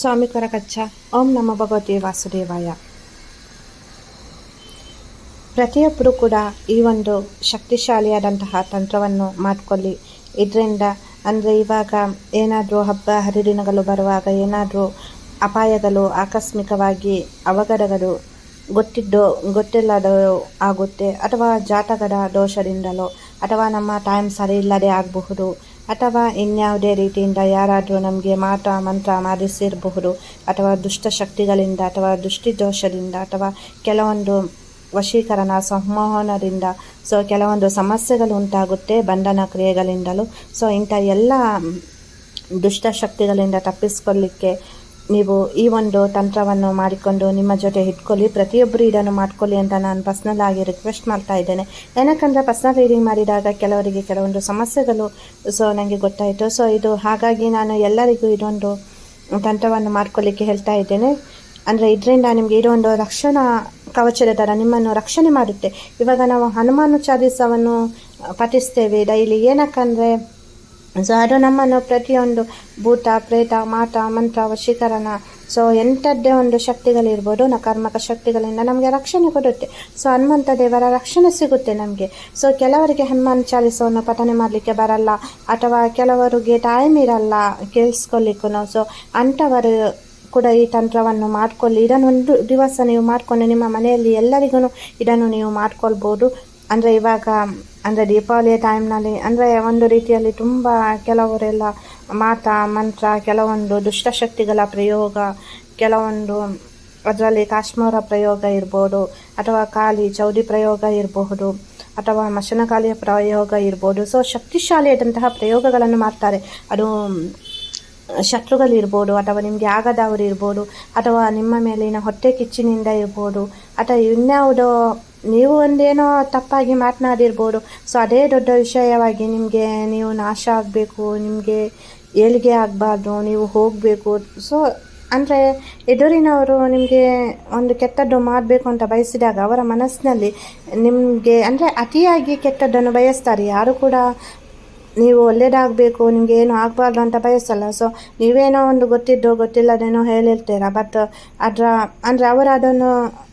ಸ್ವಾಮಿ ಕೊರಕಚ್ಚ. ಓಂ ನಮ ಭಗವತಿ ವಾಸುದೇವಾಯ. ಪ್ರತಿಯೊಬ್ಬರೂ ಕೂಡ ಈ ಒಂದು ಶಕ್ತಿಶಾಲಿಯಾದಂತಹ ತಂತ್ರವನ್ನು ಮಾಡಿಕೊಳ್ಳಿ. ಇದರಿಂದ ಅಂದರೆ ಇವಾಗ ಏನಾದರೂ ಹಬ್ಬ, ಹರಿದಿನಗಳು ಬರುವಾಗ ಏನಾದರೂ ಅಪಾಯಗಳು, ಆಕಸ್ಮಿಕವಾಗಿ ಅವಘಡಗಳು ಗೊತ್ತಿದ್ದೋ ಗೊತ್ತಿಲ್ಲದೋ ಆಗುತ್ತೆ. ಅಥವಾ ಜಾತಕದ ದೋಷದಿಂದಲೋ, ಅಥವಾ ನಮ್ಮ ಟೈಮ್ ಸರಿ ಇಲ್ಲದೆ ಆಗಬಹುದು. ಅಥವಾ ಇನ್ಯಾವುದೇ ರೀತಿಯಿಂದ ಯಾರಾದರೂ ನಮಗೆ ಮಾಟ ಮಂತ್ರ ಮಾಡಿಸಿರಬಹುದು, ಅಥವಾ ದುಷ್ಟಶಕ್ತಿಗಳಿಂದ ಅಥವಾ ದುಷ್ಟಿದೋಷದಿಂದ, ಅಥವಾ ಕೆಲವೊಂದು ವಶೀಕರಣ ಸಂಮೋಹನದಿಂದ ಸೊ ಕೆಲವೊಂದು ಸಮಸ್ಯೆಗಳು ಉಂಟಾಗುತ್ತೆ ಬಂಧನ ಕ್ರಿಯೆಗಳಿಂದಲೂ. ಸೊ ಇಂಥ ಎಲ್ಲ ದುಷ್ಟಶಕ್ತಿಗಳಿಂದ ತಪ್ಪಿಸ್ಕೊಳ್ಳಿಕ್ಕೆ ನೀವು ಈ ಒಂದು ತಂತ್ರವನ್ನು ಮಾಡಿಕೊಂಡು ನಿಮ್ಮ ಜೊತೆ ಇಟ್ಕೊಳ್ಳಿ, ಪ್ರತಿಯೊಬ್ಬರು ಇದನ್ನು ಮಾಡ್ಕೊಳ್ಳಿ ಅಂತ ನಾನು ಪರ್ಸ್ನಲ್ ಆಗಿ ರಿಕ್ವೆಸ್ಟ್ ಮಾಡ್ತಾ ಇದ್ದೇನೆ. ಏನಕ್ಕಂದರೆ ಪರ್ಸ್ನಲ್ ರೀಡಿಂಗ್ ಮಾಡಿದಾಗ ಕೆಲವರಿಗೆ ಕೆಲವೊಂದು ಸಮಸ್ಯೆಗಳು ಸೊ ನನಗೆ ಗೊತ್ತಾಯಿತು. ಸೊ ಇದು ಹಾಗಾಗಿ ನಾನು ಎಲ್ಲರಿಗೂ ಇದೊಂದು ತಂತ್ರವನ್ನು ಮಾಡ್ಕೊಳ್ಳಿಕ್ಕೆ ಹೇಳ್ತಾ ಇದ್ದೇನೆ. ಅಂದರೆ ಇದರಿಂದ ನಿಮಗೆ ಇದೊಂದು ರಕ್ಷಣಾ ಕವಚದ ಥರ ನಿಮ್ಮನ್ನು ರಕ್ಷಣೆ ಮಾಡುತ್ತೆ. ಇವಾಗ ನಾವು ಹನುಮಾನು ಚಾಲೀಸವನ್ನು ಪಠಿಸ್ತೇವೆ. ಡೈಲಿ ಏನಕ್ಕಂದರೆ ಸೊ ಅದು ನಮ್ಮನ್ನು ಪ್ರತಿಯೊಂದು ಭೂತ, ಪ್ರೇತ ಮಾಟ ಮಂತ್ರ, ವಶೀಕರಣ. ಸೊ ಎಂಥದ್ದೇ ಒಂದು ಶಕ್ತಿಗಳಿರ್ಬೋದು ನಕಾರ್ಮಕ ಶಕ್ತಿಗಳಿಂದ ನಮಗೆ ರಕ್ಷಣೆ ಕೊಡುತ್ತೆ. ಸೊ ಹನುಮಂತ ದೇವರ ರಕ್ಷಣೆ ಸಿಗುತ್ತೆ ನಮಗೆ. ಸೊ ಕೆಲವರಿಗೆ ಹನುಮಾನ್ ಚಾಲಿಸವನ್ನು ಪಠನೆ ಮಾಡಲಿಕ್ಕೆ ಬರಲ್ಲ, ಅಥವಾ ಕೆಲವರಿಗೆ ಟೈಮ್ ಇರಲ್ಲ ಕೇಳಿಸ್ಕೊಳ್ಲಿಕ್ಕೂ ಸೊ ಅಂಥವರು ಕೂಡ ಈ ತಂತ್ರವನ್ನು ಮಾಡಿಕೊಳ್ಳಿ. ಇದನ್ನು ಒಂದು ದಿವಸ ನೀವು ಮಾಡಿಕೊಂಡು ನಿಮ್ಮ ಮನೆಯಲ್ಲಿ ಎಲ್ಲರಿಗೂ ಇದನ್ನು ನೀವು ಮಾಡ್ಕೊಳ್ಬೋದು. ಅಂದರೆ ಇವಾಗ ಅಂದರೆ ದೀಪಾವಳಿಯ ಟೈಮ್ನಲ್ಲಿ ಅಂದರೆ ಒಂದು ರೀತಿಯಲ್ಲಿ ತುಂಬ ಕೆಲವರೆಲ್ಲ ಮಾತ, ಮಂತ್ರ, ಕೆಲವೊಂದು ದುಷ್ಟಶಕ್ತಿಗಳ ಪ್ರಯೋಗ, ಕೆಲವೊಂದು ಅದರಲ್ಲಿ ಕಾಶ್ಮೀರ ಪ್ರಯೋಗ ಇರ್ಬೋದು, ಅಥವಾ ಕಾಲಿ ಚೌದಿ ಪ್ರಯೋಗ ಇರಬಹುದು, ಅಥವಾ ಮಶನಕಾಲಿಯ ಪ್ರಯೋಗ ಇರ್ಬೋದು. ಸೊ ಶಕ್ತಿಶಾಲಿಯಾದಂತಹ ಪ್ರಯೋಗಗಳನ್ನು ಮಾಡ್ತಾರೆ. ಅದು ಶತ್ರುಗಳಿರ್ಬೋದು ಅಥವಾ ನಿಮಗೆ ಆಗದವರು ಇರ್ಬೋದು, ಅಥವಾ ನಿಮ್ಮ ಮೇಲಿನ ಹೊಟ್ಟೆ ಕಿಚ್ಚಿನಿಂದ ಇರ್ಬೋದು, ಅಥವಾ ಇನ್ಯಾವುದೋ ನೀವು ಒಂದೇನೋ ತಪ್ಪಾಗಿ ಮಾತನಾಡಿರ್ಬೋದು. ಸೊ ಅದೇ ದೊಡ್ಡ ವಿಷಯವಾಗಿ ನಿಮಗೆ ನೀವು ನಾಶ ಆಗಬೇಕು, ನಿಮಗೆ ಏಳಿಗೆ ಆಗಬಾರ್ದು, ನೀವು ಹೋಗಬೇಕು. ಸೊ ಅಂದರೆ ಎದುರಿನವರು ನಿಮಗೆ ಒಂದು ಕೆಟ್ಟದ್ದು ಮಾಡಬೇಕು ಅಂತ ಬಯಸಿದಾಗ ಅವರ ಮನಸ್ಸಿನಲ್ಲಿ ನಿಮಗೆ, ಅಂದರೆ ಅತಿಯಾಗಿ ಕೆಟ್ಟದ್ದನ್ನು ಬಯಸ್ತಾರೆ. ಯಾರು ಕೂಡ ನೀವು ಒಳ್ಳೇದಾಗಬೇಕು, ನಿಮಗೆ ಏನು ಆಗಬಾರ್ದು ಅಂತ ಬಯಸಲ್ಲ. ಸೊ ನೀವೇನೋ ಒಂದು ಗೊತ್ತಿದ್ದೋ ಗೊತ್ತಿಲ್ಲದೇನೋ ಹೇಳಿರ್ತೀರ ಬಟ್ ಅದರ, ಅಂದರೆ ಅವರು ಅದನ್ನು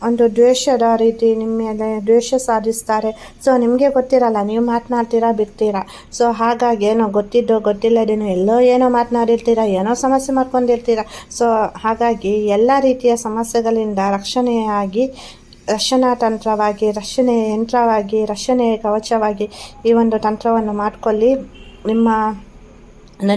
ಒಂದು ದ್ವೇಷದ ರೀತಿ ನಿಮ್ಮ ಮೇಲೆ ದ್ವೇಷ ಸಾಧಿಸ್ತಾರೆ. ಸೊ ನಿಮಗೆ ಗೊತ್ತಿರಲ್ಲ, ನೀವು ಮಾತನಾಡ್ತೀರಾ, ಬಿಡ್ತೀರಾ. ಸೊ ಹಾಗಾಗಿ ಏನೋ ಗೊತ್ತಿದ್ದೋ ಗೊತ್ತಿಲ್ಲದೇನೋ ಎಲ್ಲೋ ಏನೋ ಮಾತನಾಡಿರ್ತೀರ, ಏನೋ ಸಮಸ್ಯೆ ಮಾಡ್ಕೊಂಡಿರ್ತೀರ. ಸೊ ಹಾಗಾಗಿ ಎಲ್ಲ ರೀತಿಯ ಸಮಸ್ಯೆಗಳಿಂದ ರಕ್ಷಣೆಯಾಗಿ ರಕ್ಷಣಾ ತಂತ್ರವಾಗಿ, ರಕ್ಷಣೆ ಯಂತ್ರವಾಗಿ, ರಕ್ಷಣೆ ಕವಚವಾಗಿ ಈ ಒಂದು ತಂತ್ರವನ್ನು ಮಾಡಿಕೊಳ್ಳಿ. ನಿಮ್ಮ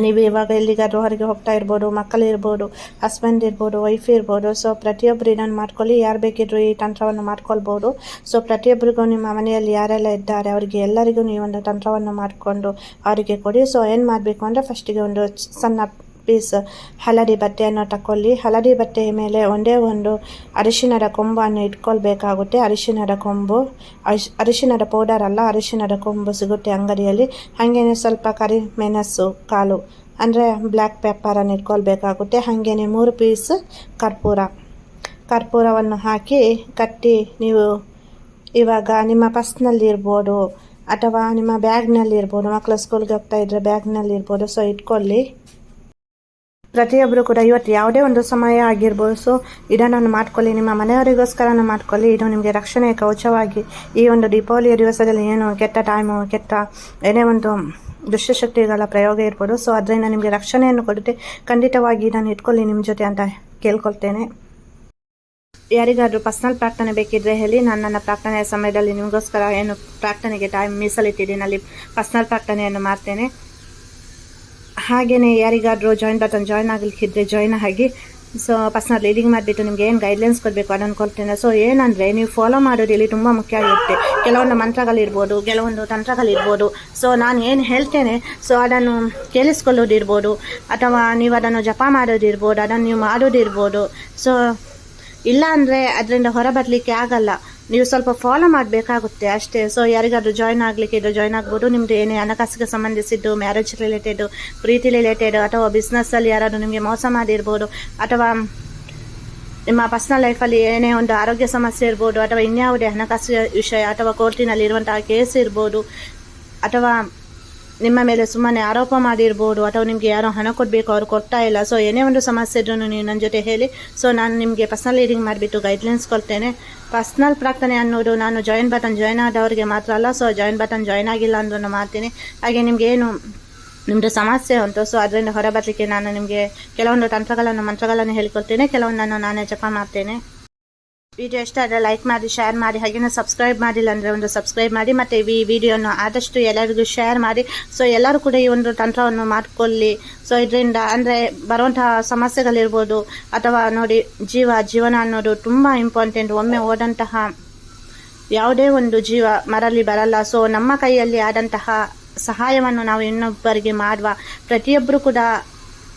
ನೀವು ಇವಾಗ ಎಲ್ಲಿಗಾದ್ರೂ ಹೊರಗೆ ಹೋಗ್ತಾ ಇರ್ಬೋದು ಮಕ್ಕಳಿರ್ಬೋದು ಹಸ್ಬೆಂಡ್ ಇರ್ಬೋದು ವೈಫ್ ಇರ್ಬೋದು ಸೊ ಪ್ರತಿಯೊಬ್ಬರು ಇದನ್ನು ಮಾಡ್ಕೊಳ್ಳಿ. ಯಾರು ಬೇಕಿದ್ರು ಈ ತಂತ್ರವನ್ನು ಮಾಡ್ಕೊಳ್ಬೋದು. ಸೊ ಪ್ರತಿಯೊಬ್ಬರಿಗೂ ನಿಮ್ಮ ಮನೆಯಲ್ಲಿ ಯಾರೆಲ್ಲ ಇದ್ದಾರೆ, ಅವರಿಗೆ ಎಲ್ಲರಿಗೂ ಈ ಒಂದು ತಂತ್ರವನ್ನು ಮಾಡಿಕೊಂಡು ಅವರಿಗೆ ಕೊಡಿ. ಸೊ ಏನು ಮಾಡಬೇಕು ಅಂದರೆ ಫಸ್ಟಿಗೆ ಒಂದು ಸಣ್ಣ ಪೀಸ್ ಹಳದಿ ಬಟ್ಟೆಯನ್ನು ತಗೊಳ್ಳಿ ಹಳದಿ ಬಟ್ಟೆಯ ಮೇಲೆ ಒಂದೇ ಒಂದು ಅರಿಶಿಣದ ಕೊಂಬನ್ನು ಇಟ್ಕೊಳ್ಬೇಕಾಗುತ್ತೆ. ಅರಿಶಿಣದ ಕೊಂಬು, ಅರಿಶ್, ಅರಿಶಿಣದ ಪೌಡರ್ ಅಲ್ಲ, ಅರಿಶಿಣದ ಕೊಂಬು ಸಿಗುತ್ತೆ ಅಂಗಡಿಯಲ್ಲಿ. ಹಾಗೇನೆ ಸ್ವಲ್ಪ ಕರಿ ಮೆಣಸು ಕಾಲು ಅಂದರೆ ಬ್ಲ್ಯಾಕ್ ಪೆಪ್ಪರನ್ನು ಇಟ್ಕೊಳ್ಬೇಕಾಗುತ್ತೆ. ಹಾಗೇನೆ ಮೂರು ಪೀಸ್ ಕರ್ಪೂರ. ಕರ್ಪೂರವನ್ನು ಹಾಕಿ ಕಟ್ಟಿ ನೀವು ಇವಾಗ ನಿಮ್ಮ ಪರ್ಸ್ನಲ್ಲಿ ಇರ್ಬೋದು ಅಥವಾ ನಿಮ್ಮ ಬ್ಯಾಗ್ನಲ್ಲಿ ಇರ್ಬೋದು ಮಕ್ಕಳು ಸ್ಕೂಲ್ಗೆ ಹೋಗ್ತಾ ಇದ್ದರೆ ಬ್ಯಾಗ್ನಲ್ಲಿ ಇರ್ಬೋದು ಸೊ ಇಟ್ಕೊಳ್ಳಿ. ಪ್ರತಿಯೊಬ್ಬರು ಕೂಡ ಇವತ್ತು ಯಾವುದೇ ಒಂದು ಸಮಯ ಆಗಿರ್ಬೋದು. ಸೊ ಇದನ್ನು ಮಾಡ್ಕೊಳ್ಳಿ. ನಿಮ್ಮ ಮನೆಯವರಿಗೋಸ್ಕರನೂ ಮಾಡ್ಕೊಳ್ಳಿ. ಇದು ನಿಮಗೆ ರಕ್ಷಣೆ, ಕವಚವಾಗಿ ಈ ಒಂದು ದೀಪಾವಳಿಯ ದಿವಸದಲ್ಲಿ ಏನು ಕೆಟ್ಟ ಟೈಮು ಕೆಟ್ಟ ಏನೇ ಒಂದು ದುಷ್ಟಶಕ್ತಿಗಳ ಪ್ರಯೋಗ ಇರ್ಬೋದು. ಸೊ ಅದರಿಂದ ನಿಮಗೆ ರಕ್ಷಣೆಯನ್ನು ಕೊಡುತ್ತೆ. ಖಂಡಿತವಾಗಿ ಇದನ್ನು ಇಟ್ಕೊಳ್ಳಿ ನಿಮ್ಮ ಜೊತೆ ಅಂತ ಕೇಳ್ಕೊಳ್ತೇನೆ. ಯಾರಿಗಾದರೂ ಪರ್ಸ್ನಲ್ ಪ್ರಾರ್ಥನೆ ಬೇಕಿದ್ರೆ ಹೇಳಿ. ನಾನು ನನ್ನ ಪ್ರಾರ್ಥನೆಯ ಸಮಯದಲ್ಲಿ ನಿಮಗೋಸ್ಕರ ಏನು ಪ್ರಾರ್ಥನೆಗೆ ಟೈಮ್ ಮೀಸಲಿಟ್ಟಿದ್ದೀನಿ. ಅಲ್ಲಿ ಪರ್ಸ್ನಲ್ ಪ್ರಾರ್ಥನೆಯನ್ನು ಮಾಡ್ತೇನೆ. ಹಾಗೆಯೇ ಯಾರಿಗಾದರೂ ಜಾಯಿನ್ ಬಟನ್ ಜಾಯ್ನ್ ಆಗಲಿಕ್ಕಿದ್ರೆ ಜಾಯ್ನ್ ಆಗಿ ಸೊ ಪರ್ಸ್ನಲ್ ಲೀಡಿಂಗ್ ಮಾಡಿಬಿಟ್ಟು ನಿಮ್ಗೆ ಏನು ಗೈಡ್ಲೈನ್ಸ್ ಕೊಡಬೇಕು ಅದನ್ನು ಕೊಡ್ತೇನೆ. ಸೊ ಏನಂದರೆ ನೀವು ಫಾಲೋ ಮಾಡೋದು ಇಲ್ಲಿ ತುಂಬ ಮುಖ್ಯ ಆಗಿರುತ್ತೆ. ಕೆಲವೊಂದು ಮಂತ್ರಗಳಿರ್ಬೋದು ಕೆಲವೊಂದು ತಂತ್ರಗಳಿರ್ಬೋದು ಸೊ ನಾನು ಏನು ಹೇಳ್ತೇನೆ ಸೊ ಅದನ್ನು ಕೇಳಿಸ್ಕೊಳ್ಳೋದಿರ್ಬೋದು ಅಥವಾ ನೀವು ಅದನ್ನು ಜಪ ಮಾಡೋದಿರ್ಬೋದು ಅದನ್ನು ನೀವು ಮಾಡೋದಿರ್ಬೋದು ಸೊ ಇಲ್ಲ ಅಂದರೆ ಅದರಿಂದ ಹೊರ ಬರಲಿಕ್ಕೆ ಆಗಲ್ಲ. ನೀವು ಸ್ವಲ್ಪ ಫಾಲೋ ಮಾಡಬೇಕಾಗುತ್ತೆ ಅಷ್ಟೇ. ಸೊ ಯಾರಿಗಾದ್ರೂ ಜಾಯ್ನ್ ಆಗಲಿಕ್ಕೆ ಇದು ಜಾಯ್ನ್ ಆಗ್ಬೋದು. ನಿಮ್ಮದು ಏನೇ ಹಣಕಾಸಿಗೆ ಸಂಬಂಧಿಸಿದ್ದು ಮ್ಯಾರೇಜ್ ರಿಲೇಟೆಡು ಪ್ರೀತಿ ರಿಲೇಟೆಡ್ ಅಥವಾ ಬಿಸ್ನೆಸ್ಸಲ್ಲಿ ಯಾರಾದರೂ ನಿಮಗೆ ಮೋಸ ಮಾಡಿರ್ಬೋದು ಅಥವಾ ನಿಮ್ಮ ಪರ್ಸ್ನಲ್ ಲೈಫಲ್ಲಿ ಏನೇ ಒಂದು ಆರೋಗ್ಯ ಸಮಸ್ಯೆ ಇರ್ಬೋದು ಅಥವಾ ಇನ್ಯಾವುದೇ ಹಣಕಾಸು ವಿಷಯ ಅಥವಾ ಕೋರ್ಟಿನಲ್ಲಿ ಇರುವಂತಹ ಕೇಸ್ ಇರ್ಬೋದು ಅಥವಾ ನಿಮ್ಮ ಮೇಲೆ ಸುಮ್ಮನೆ ಆರೋಪ ಮಾಡಿರ್ಬೋದು ಅಥವಾ ನಿಮಗೆ ಯಾರೋ ಹಣ ಕೊಡಬೇಕು, ಅವ್ರು ಕೊಡ್ತಾ ಇಲ್ಲ. ಸೊ ಏನೇ ಒಂದು ಸಮಸ್ಯೆ ಇದ್ರೂ ನೀವು ನನ್ನ ಜೊತೆ ಹೇಳಿ. ಸೊ ನಾನು ನಿಮಗೆ ಪರ್ಸ್ನಲ್ ರೀಡಿಂಗ್ ಮಾಡಿಬಿಟ್ಟು ಗೈಡ್ಲೈನ್ಸ್ ಕೊಡ್ತೇನೆ. ಪರ್ಸ್ನಲ್ ಪ್ರಾರ್ಥನೆ ಅನ್ನೋದು ನಾನು ಜಾಯಿನ್ ಬಟನ್ ಜಾಯ್ನ್ ಆದವರಿಗೆ ಮಾತ್ರ ಅಲ್ಲ ಸೊ ಜಾಯಿನ್ ಬಟನ್ ಜಾಯ್ನ್ ಆಗಿಲ್ಲ ಅಂದ್ರೂ ಮಾಡ್ತೀನಿ. ಹಾಗೆ ನಿಮಗೆ ಏನು ನಿಮ್ಮದು ಸಮಸ್ಯೆ ಉಂಟು ಸೊ ಅದರಿಂದ ಹೊರಬರಲಿಕ್ಕೆ ನಾನು ನಿಮಗೆ ಕೆಲವೊಂದು ತಂತ್ರಗಳನ್ನು, ಮಂತ್ರಗಳನ್ನು ಹೇಳಿಕೊಡ್ತೇನೆ. ಕೆಲವೊಂದನ್ನು ನಾನೇ ಜಪ ಮಾಡ್ತೇನೆ. ವಿಡಿಯೋ ಇಷ್ಟ ಆದರೆ ಲೈಕ್ ಮಾಡಿ ಶೇರ್ ಮಾಡಿ ಹಾಗೆಯೇ ಸಬ್ಸ್ಕ್ರೈಬ್ ಮಾಡಿಲ್ಲ ಅಂದರೆ ಒಂದು ಸಬ್ಸ್ಕ್ರೈಬ್ ಮಾಡಿ, ಮತ್ತು ಈ ವಿಡಿಯೋನ ಆದಷ್ಟು ಎಲ್ಲರಿಗೂ ಶೇರ್ ಮಾಡಿ. ಸೊ ಎಲ್ಲರೂ ಕೂಡ ಈ ಒಂದು ತಂತ್ರವನ್ನು ಮಾಡಿಕೊಳ್ಳಿ. ಸೊ ಇದರಿಂದ ಅಂದರೆ ಬರುವಂತಹ ಸಮಸ್ಯೆಗಳಿರ್ಬೋದು, ಅಥವಾ ನೋಡಿ ಜೀವ, ಜೀವನ ಅನ್ನೋದು ತುಂಬ ಇಂಪಾರ್ಟೆಂಟ್ ಒಮ್ಮೆ ಹೋದಂತಹ ಯಾವುದೇ ಒಂದು ಜೀವ ಮರಲಿ ಬರಲ್ಲ. ಸೊ ನಮ್ಮ ಕೈಯಲ್ಲಿ ಆದಂತಹ ಸಹಾಯವನ್ನು ನಾವು ಇನ್ನೊಬ್ಬರಿಗೆ ಮಾಡುವ ಪ್ರತಿಯೊಬ್ಬರು ಕೂಡ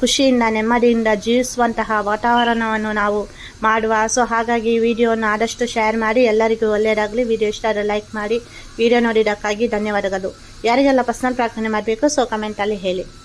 ಖುಷಿಯಿಂದ, ನೆಮ್ಮದಿಯಿಂದ ಜೀವಿಸುವಂತಹ ವಾತಾವರಣವನ್ನು ನಾವು ಮಾಡುವ. ಸೊ ಹಾಗಾಗಿ ಈ ವಿಡಿಯೋನ ಆದಷ್ಟು ಶೇರ್ ಮಾಡಿ, ಎಲ್ಲರಿಗೂ ಒಳ್ಳೆಯದಾಗಲಿ. ವಿಡಿಯೋ ಇಷ್ಟ ಆದರೆ ಲೈಕ್ ಮಾಡಿ. ವಿಡಿಯೋ ನೋಡಿದ್ದಕ್ಕಾಗಿ ಧನ್ಯವಾದಗಳು. ಯಾರಿಗೆಲ್ಲ ಪರ್ಸ್ನಲ್ ಪ್ರಾರ್ಥನೆ ಮಾಡಬೇಕು ಸೊ ಕಮೆಂಟಲ್ಲಿ ಹೇಳಿ.